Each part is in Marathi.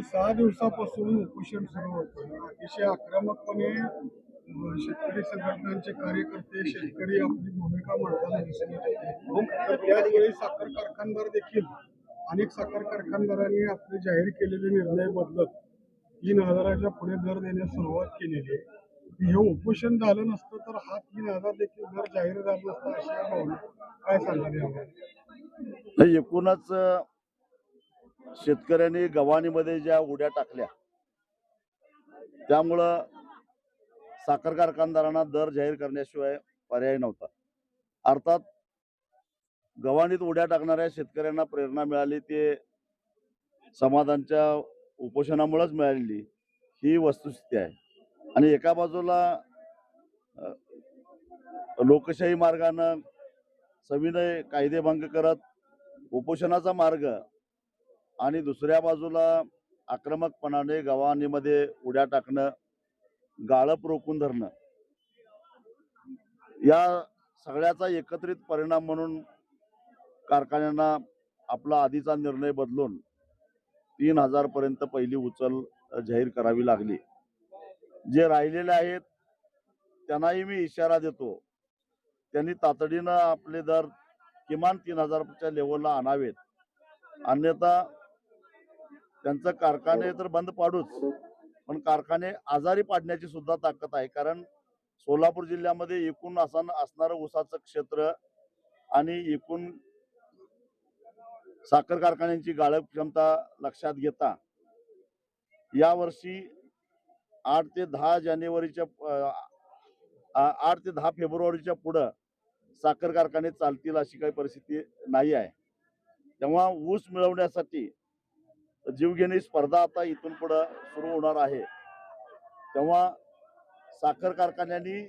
गेली सहा दिवसापासून उपोषण सुरू होतं अतिशय आक्रमकपणे शेतकरी संघटनांचे कार्यकर्ते शेतकरी आपली भूमिका मांडताना दिसून येत होते त्याचवेळी साखर कारखानदार देखील अनेक साखर कारखानदारांनी आपले जाहीर केलेले निर्णय बदलत तीन हजाराच्या पुढे दर देण्यास सुरुवात केलेली आहे. हे उपोषण झालं नसतं तर हा तीन हजार देखील दर जाहीर झाला नसता अशा भावना काय सांगाल एकूणच शेतकऱ्यांनी गव्हाणीमध्ये ज्या उड्या टाकल्या त्यामुळं साखर कारखानदारांना दर जाहीर करण्याशिवाय पर्याय नव्हता. अर्थात गव्हाणीत उड्या टाकणाऱ्या शेतकऱ्यांना प्रेरणा मिळाली ते समाधानच्या उपोषणामुळेच मिळालेली ही वस्तुस्थिती आहे. आणि एका बाजूला लोकशाही मार्गानं सविनय कायदेभंग करत उपोषणाचा मार्ग आणि दुसऱ्या बाजूला आक्रमकपणाने गव्हाणीमध्ये उड्या टाकणं गाळप रोखून धरणं या सगळ्याचा एकत्रित परिणाम म्हणून कारखान्यांना आपला आधीचा निर्णय बदलून तीन हजारपर्यंत पहिली उचल जाहीर करावी लागली. जे राहिलेले आहेत त्यांनाही मी इशारा देतो त्यांनी तातडीनं आपले दर किमान तीन हजारच्या लेवलला आणावेत. अन्यथा त्यांचं कारखाने तर बंद पाडूच पण कारखाने आजारी पाडण्याची सुद्धा ताकद आहे. कारण सोलापूर जिल्ह्यामध्ये एकूण असा असणारं ऊसाचं क्षेत्र आणि एकूण साखर कारखान्यांची गाळप क्षमता लक्षात घेता यावर्षी आठ ते दहा जानेवारीच्या आठ ते दहा फेब्रुवारीच्या पुढं साखर कारखाने चालतील अशी काही परिस्थिती नाही आहे. तेव्हा ऊस मिळवण्यासाठी जीवघेणी स्पर्धा आता इथून पुढं सुरू होणार आहे. तेव्हा साखर कारखान्यांनी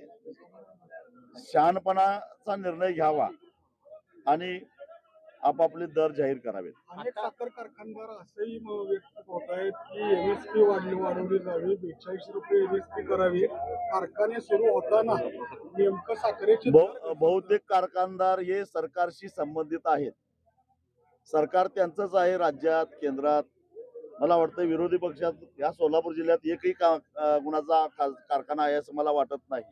शहाणपणाचा निर्णय घ्यावा आणि आपापले दर जाहीर करावेत. अनेक साखर कारखानदार असंही व्यक्त होत आहेत की एमएसपी वाढली वाढवली जावी बेचाळीस रुपये एमएसपी करावी. कारखाने सुरू होताना नेमकं साखरेचे बहुतेक कारखानदार हे सरकारशी संबंधित आहेत. सरकार त्यांचंच आहे राज्यात केंद्रात. मला वाटतं विरोधी पक्षात या सोलापूर जिल्ह्यात एकही का गुणाचा कारखाना आहे असं मला वाटत नाही.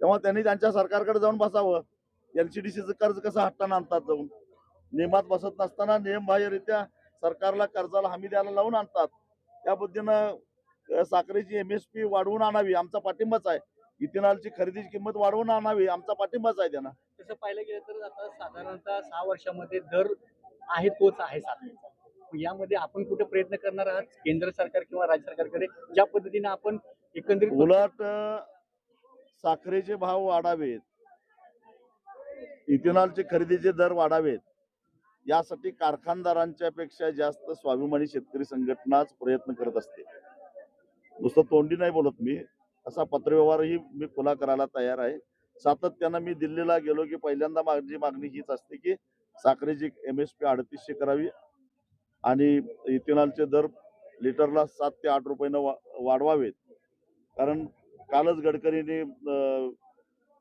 तेव्हा त्यांनी त्यांच्या सरकारकडे जाऊन बसावं. एलसीडीसीचं कर्ज कसं हट्टानं आणतात जाऊन? नियमात बसत नसताना नियमबाह्यरित्या सरकारला कर्जाला हमी द्यायला लावून आणतात. त्या पद्धतीनं एम एस पी वाढवून आणावी आमचा पाठिंबाच आहे. इथेनॉलची खरेदीची किंमत वाढवून आणावी आमचा पाठिंबाच आहे त्यांना. तसं पाहिलं गेलं तर आता साधारणतः सहा वर्षामध्ये दर आहे तोच आहे साखरेचा. यामध्ये आपण कुठे प्रयत्न करणार आहात? केंद्र सरकार किंवा राज्य सरकारकडे? ज्या पद्धतीने आपण एकंदरीत उलट साखरेचे भाव वाढावेत. इथेनॉलचे खरेदीचे दर वाढावेत. यासाठी कारखानदारांच्या पेक्षा जास्त स्वाभिमानी शेतकरी संघटनाच प्रयत्न करत असते. नुसतं तोंडी नाही बोलत मी. असा पत्रव्यवहारही मी खुला करायला तयार आहे. सातत्यानं मी दिल्लीला गेलो की पहिल्यांदा माझी मागणी हीच असते की साखरेची एम एस पी अडतीसशे करावी. आणि इथेनॉलचे दर लिटरला सात ते आठ रुपयानं वा वाढवावेत. कारण कालच गडकरींनी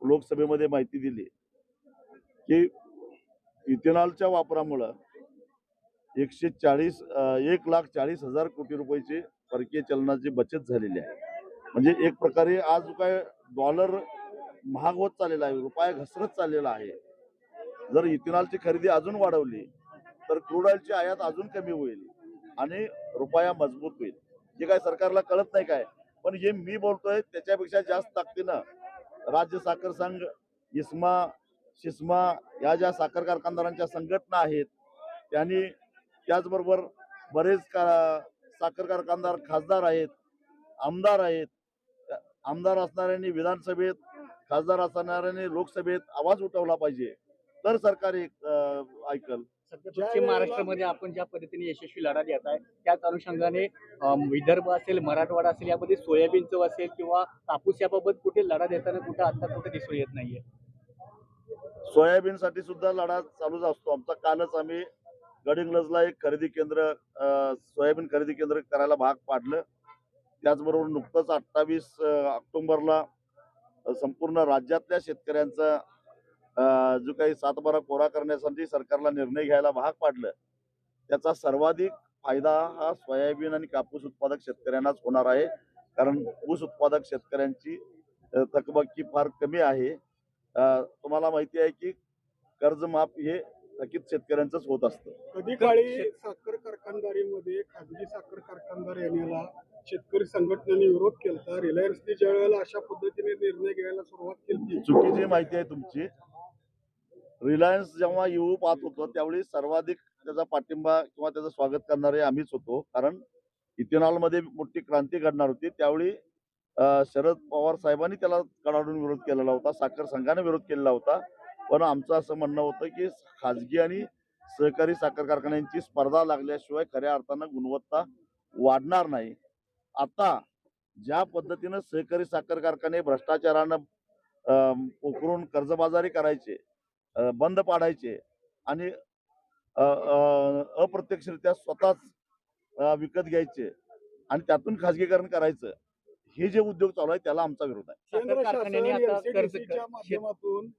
लोकसभेमध्ये माहिती दिली की इथेनॉलच्या वापरामुळं एकशे चाळीस एक लाख चाळीस हजार कोटी रुपयाची परकीय चलनाची बचत झालेली आहे. म्हणजे एक प्रकारे आज काय डॉलर महाग होत चाललेला आहे रुपया घसरत चाललेला आहे. जर इथेनॉलची खरेदी अजून वाढवली तर क्रूड ऑइलची आयात अजून कमी होईल आणि रुपया मजबूत होईल. जे काय सरकारला कळत नाही काय? पण जे मी बोलतोय त्याच्यापेक्षा जास्त ताकदीनं राज्य साखर संघ इस्मा शिस्मा या ज्या साखर कारखानदारांच्या संघटना आहेत त्यांनी त्याचबरोबर बरेच का साखर कारखानदार खासदार आहेत आमदार आहेत आमदार असणाऱ्यांनी विधानसभेत खासदार असणाऱ्यांनी लोकसभेत आवाज उठवला पाहिजे. तर सरकार एक ऐकल. सध्या पश्चिम महाराष्ट्रामध्ये आपण ज्या पद्धतीने यशस्वी लढा देत आहे त्याच अनुषंगाने विदर्भ असेल मराठवाडा असेल यामध्ये सोयाबीनचं असेल किंवा कापूस याबाबत कुठे लढा देताना कुठे आता कुठे दिसून येत नाहीये. सोयाबीन साठी सुद्धा लढा चालूच असतो. आमचा कालच आम्ही गडिंग्लजला एक खरेदी केंद्र सोयाबीन खरेदी केंद्र करायला भाग पाडलं. त्याचबरोबर नुकतंच अठ्ठावीस ऑक्टोबरला संपूर्ण राज्यातल्या शेतकऱ्यांचा जो काही सातबारा कोरा करण्यासाठी सरकारला निर्णय घ्यायला भाग पाडलं त्याचा सर्वाधिक फायदा हा सोयाबीन आणि कापूस उत्पादक शेतकऱ्यांनाच होणार आहे. कारण ऊस उत्पादक शेतकऱ्यांची थकबाकी फार कमी आहे. तुम्हाला माहिती आहे की कर्जमाफ हे थकीत शेतकऱ्यांचंच होत असतं. कधी काळी साखर कारखानदारीमध्ये खाजगी साखर कारखानदार येण्याला शेतकरी संघटनांनी विरोध केला रिलायन्सने ज्या वेळेला अशा पद्धतीने निर्णय घ्यायला सुरुवात केली चुकीची माहिती आहे तुमची. रिलायन्स जेव्हा येऊ पाहत होतो त्यावेळी सर्वाधिक त्याचा पाठिंबा किंवा त्याचं स्वागत करणारे आम्हीच होतो. कारण इथेनॉलमध्ये मोठी क्रांती घडणार होती. त्यावेळी शरद पवार साहेबांनी त्याला कडाडून विरोध केलेला होता साखर संघाने विरोध केलेला होता. पण आमचं असं म्हणणं होतं की खाजगी आणि सहकारी साखर कारखान्यांची स्पर्धा लागल्याशिवाय खऱ्या अर्थानं गुणवत्ता वाढणार नाही. आता ज्या पद्धतीनं सहकारी साखर कारखाने भ्रष्टाचारानं पोखरून कर्जबाजारी करायचे बंद पाडायचे आणि अप्रत्यक्षरित्या स्वतःच विकत घ्यायचे आणि त्यातून खाजगीकरण करायचं. हे जे उद्योग चालू आहे त्याला आमचा विरोध आहे. माध्यमातून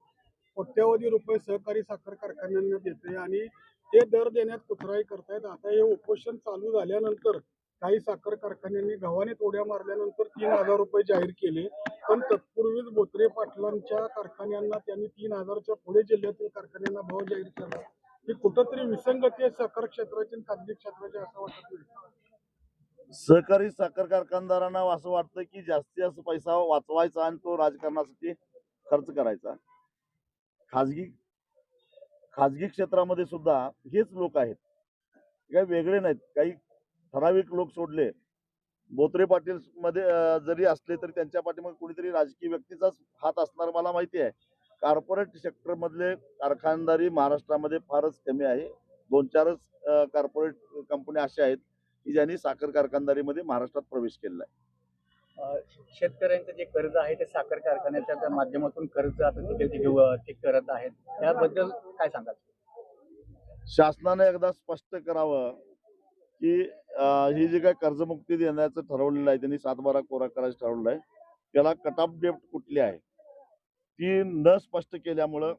कोट्यावधी रुपये सहकारी साखर कारखान्यांना देते आणि ते दर देण्यात कुचराई करतायत. आता हे उपोषण चालू झाल्यानंतर काही साखर कारखान्यांनी गव्हाने तोड्या मारल्यानंतर तीन हजार रुपये जाहीर केले. पण तत्पूर्वीच बोत्रे पाटलांच्या कारखान्यांना त्यांनी तीन हजारच्या पुढे जिल्ह्यातील कारखान्यांना भाव जाहीर केला. ही कुठंतरी विसंगती आहे साखर क्षेत्राची आणि खाजगी क्षेत्राची असं वाटत नाही. सहकारी साखर कारखानदारांना असं वाटतं की जास्तीत जास्त पैसा वाचवायचा आणि तो राजकारणासाठी खर्च करायचा. खाजगी खाजगी क्षेत्रामध्ये सुद्धा हेच लोक आहेत. काही वेगळे नाहीत. काही ठराविक लोक सोडले. बोत्रे पाटील मध्ये जरी असले तरी त्यांच्या पाठीमागे कुणीतरी राजकीय व्यक्तीचाच हात असणार मला माहिती आहे. कॉर्पोरेट सेक्टर मधले कारखानदारी महाराष्ट्रामध्ये फारच कमी आहे. दोन चारच कॉर्पोरेट कंपन्या अशा आहेत की ज्यांनी साखर कारखानदारीमध्ये महाराष्ट्रात प्रवेश केलेला आहे. शेतकऱ्यांचं जे कर्ज आहे ते साखर कारखान्याच्या माध्यमातून कर्ज आता ते करत आहेत. त्याबद्दल काय सांगाल? शासनाने एकदा स्पष्ट करावं की ही जी काय कर्जमुक्ती देण्याचं ठरवलेलं आहे त्यांनी सात बारा कोरा करायचं ठरवलं आहे त्याला कट ऑफ डेट कुठली आहे? ती न स्पष्ट केल्यामुळं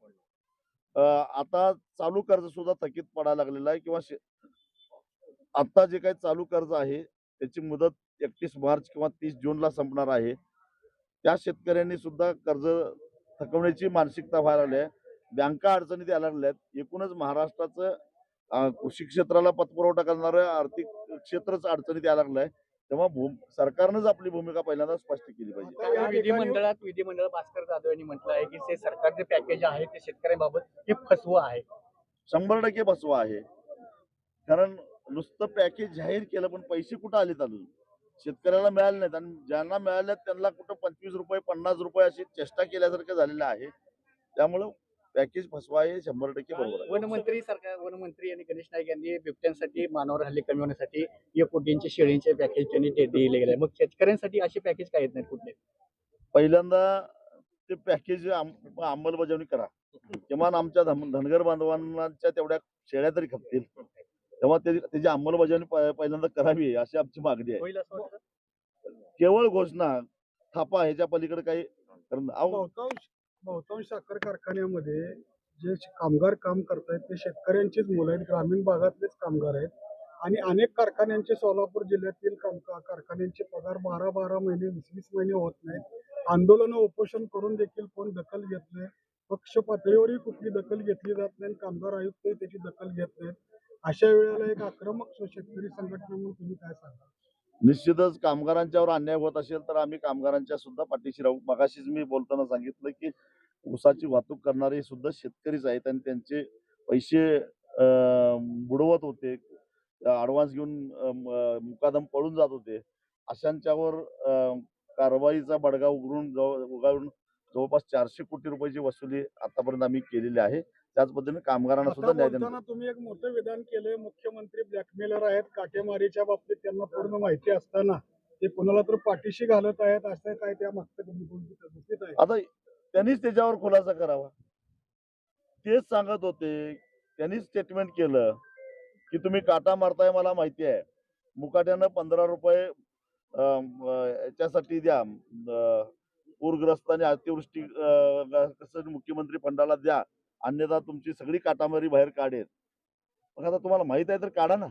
आता चालू कर्ज सुद्धा थकीत पडायला लागलेलं आहे किंवा शे- आता जे काही चालू कर्ज आहे त्याची मुदत एकतीस मार्च किंवा तीस जूनला संपणार आहे. त्या शेतकऱ्यांनी सुद्धा कर्ज थकवण्याची मानसिकता व्हायला लागली आहे. बँका अडचणीत यायला लागल्या आहेत एकूणच महाराष्ट्राचं कृषी क्षेत्राला पतपुरवठा करणारं आर्थिक क्षेत्रच अडचणीत यायला लागलंय. तेव्हा भूम सरकारनंच आपली भूमिका पहिल्यांदा स्पष्ट केली पाहिजे. विधिमंडळात विधिमंडळ भास्कर जाधव यांनी म्हटलं आहे की ते सरकारचे पॅकेज आहे ते शेतकऱ्यांबाबत हे फसवं आहे. शंभर टक्के बसवा आहे. कारण नुसतं पॅकेज जाहीर केलं पण पैसे कुठं आले अजून? शेतकऱ्याला मिळाले नाहीत आणि ज्यांना मिळाले त्यांना कुठं पंचवीस रुपये पन्नास रुपये अशी चेष्टा केल्यासारखं झालेलं आहे. त्यामुळं पॅकेज फसवा हे शंभर टक्के बरोबर आहे. वनमंत्री सरकार वनमंत्री आणि गणेश नाईक यांनी बिबट्यांसाठी मानवर हल्ले कमी होण्यासाठी एक कोटींचे शेळींचे पॅकेज त्यांनी ते दिले गेले. मग शेतकऱ्यांसाठी असे पॅकेज काय येत नाहीत कुठले? पहिल्यांदा ते पॅकेज अंमलबजावणी करा. किमान आमच्या धन- धनगर बांधवांच्या तेवढ्या शेळ्या तरी खपतील. तेव्हा ते- त्याची अंमलबजावणी प- पहिल्यांदा करावी अशी आमची मागणी आहे. होईल असं वाटतं? केवळ घोषणा थापा ह्याच्या पलीकडे काही करणं- अहो, बहुतांश बहुतांश साखर कारखान्यामध्ये जे कामगार काम करतायत ते शेतकऱ्यांचीच मुलं आहेत ग्रामीण भागातलेच कामगार आहेत. आणि अनेक कारखान्यांचे सोलापूर जिल्ह्यातील कामका कारखान्यांचे पगार बारा बारा महिने वीस वीस महिने होत नाहीत. आंदोलन उपोषण करून देखील कोण दखल घेत नाही. पक्ष पातळीवरही कुठली दखल घेतली जात नाही आणि कामगार आयुक्त त्याची दखल घेत नाहीत. अशा वेळेला एक आक्रमक शेतकरी संघटना म्हणून तुम्ही काय सांगा निश्चितच कामगारांच्यावर अन्याय होत असेल तर आम्ही कामगारांच्या सुद्धा पाठीशी राहू. मगाशीच मी बोलताना सांगितलं की ऊसाची वाहतूक करणारे सुद्धा शेतकरीच आहेत आणि त्यांचे पैसे बुडवत होते. ॲडव्हान्स घेऊन मुकादम पळून जात होते. अशांच्यावर कारवाईचा बडगा उघडून जवळ उघडून जवळपास चारशे कोटी रुपयाची वसुली आतापर्यंत आम्ही केलेली आहे. त्याच पद्धतीने कामगारांना सुद्धा न्याय बोलताना तुम्ही एक मोठं विधान केलंय मुख्यमंत्री ब्लॅकमेलर आहेत. काटेमारीच्या बाबतीत त्यांना पूर्ण माहिती असताना ते कुणाला तर पाठीशी घालत आहेत असं काय त्या मागचं गुपित आहे आता त्यांनीच त्याच्यावर खुलासा करावा. तेच सांगत होते त्यांनीच स्टेटमेंट केलं की तुम्ही काटा मारताय मला माहिती आहे. मुकाट्यानं पंधरा रुपये याच्यासाठी द्या. पूरग्रस्त आणि अतिवृष्टी मुख्यमंत्री फंडाला द्या. अन्यथा तुमची सगळी काटामारी बाहेर काढेल. मग आता तुम्हाला माहीत आहे तर काढा ना.